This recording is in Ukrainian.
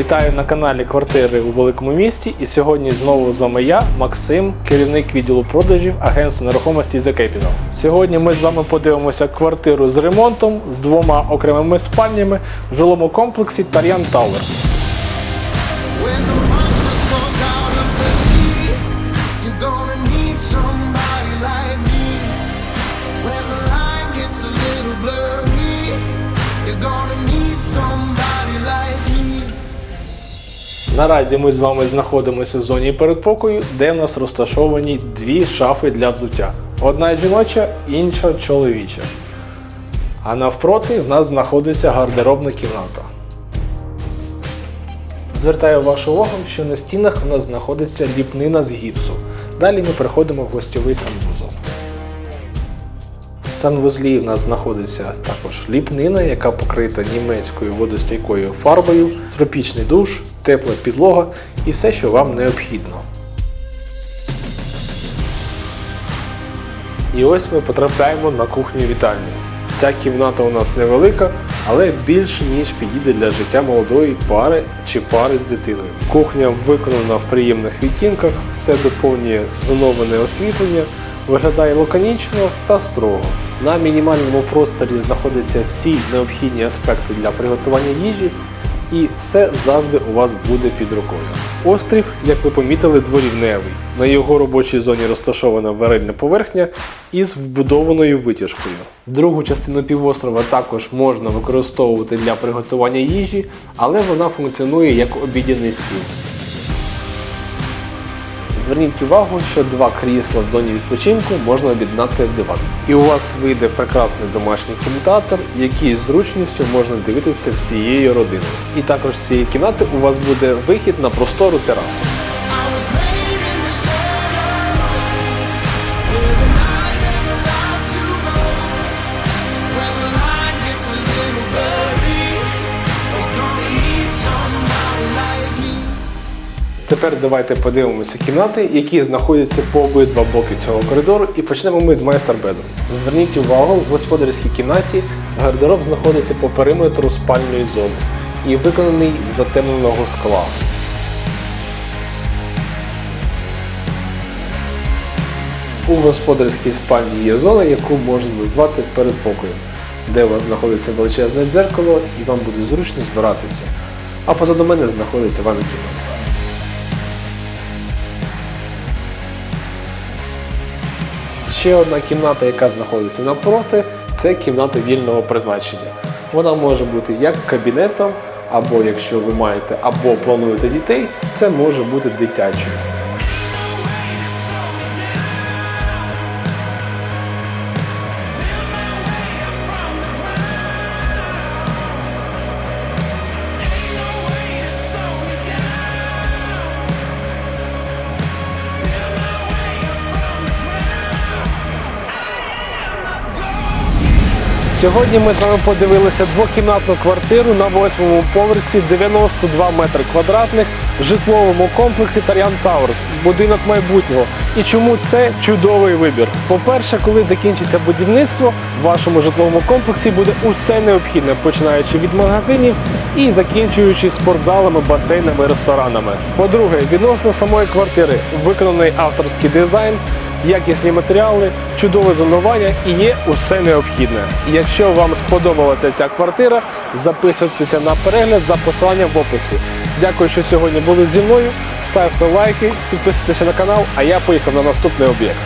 Вітаю на каналі Квартири у великому місті. І сьогодні знову з вами я, Максим, керівник відділу продажів агентства нерухомості The Capital. Сьогодні ми з вами подивимося квартиру з ремонтом з двома окремими спальнями в жилому комплексі Тар'ян Towers. Наразі ми з вами знаходимося в зоні передпокою, де в нас розташовані дві шафи для взуття. Одна жіноча, інша чоловіча. А навпроти в нас знаходиться гардеробна кімната. Звертаю вашу увагу, що на стінах в нас знаходиться ліпнина з гіпсу. Далі ми переходимо в гостьовий санвузол. В санвузлі в нас знаходиться також ліпнина, яка покрита німецькою водостійкою фарбою, тропічний душ, тепла підлога і все, що вам необхідно. І ось ми потрапляємо на кухню вітальню. Ця кімната у нас невелика, але більше ніж підійде для життя молодої пари чи пари з дитиною. Кухня виконана в приємних відтінках, все доповнює зоноване освітлення, виглядає лаконічно та строго. На мінімальному просторі знаходяться всі необхідні аспекти для приготування їжі, і все завжди у вас буде під рукою. Острів, як ви помітили, дворівневий. На його робочій зоні розташована варельна поверхня із вбудованою витяжкою. Другу частину півострова також можна використовувати для приготування їжі, але вона функціонує як обідяний стіл. Зверніть увагу, що два крісла в зоні відпочинку можна об'єднати в диван. І у вас вийде прекрасний домашній кінотеатр, який з зручністю можна дивитися всією родиною. І також з цієї кімнати у вас буде вихід на простору терасу. Тепер давайте подивимося кімнати, які знаходяться по обидва боки цього коридору, і почнемо ми з майстер-бедру. Зверніть увагу, в господарській кімнаті гардероб знаходиться по периметру спальної зони і виконаний з затемненого скла. У господарській спальні є зона, яку можна назвати передпокоєм, де у вас знаходиться величезне дзеркало і вам буде зручно збиратися. А позаду мене знаходиться ванна кімната. Ще одна кімната, яка знаходиться навпроти, це кімната вільного призначення. Вона може бути як кабінетом, або якщо ви маєте або плануєте дітей, це може бути дитячою. Сьогодні ми з вами подивилися двокімнатну квартиру на восьмому поверсі 92 метри квадратних в житловому комплексі Тар'ян Тауерс, будинок майбутнього. І чому це чудовий вибір? По-перше, коли закінчиться будівництво, в вашому житловому комплексі буде усе необхідне, починаючи від магазинів і закінчуючи спортзалами, басейнами, ресторанами. По-друге, відносно самої квартири виконаний авторський дизайн якісні матеріали, чудове зонування і є усе необхідне. Якщо вам сподобалася ця квартира, записуйтеся на перегляд за посиланням в описі. Дякую, що сьогодні були зі мною. Ставте лайки, підписуйтеся на канал, а я поїхав на наступний об'єкт.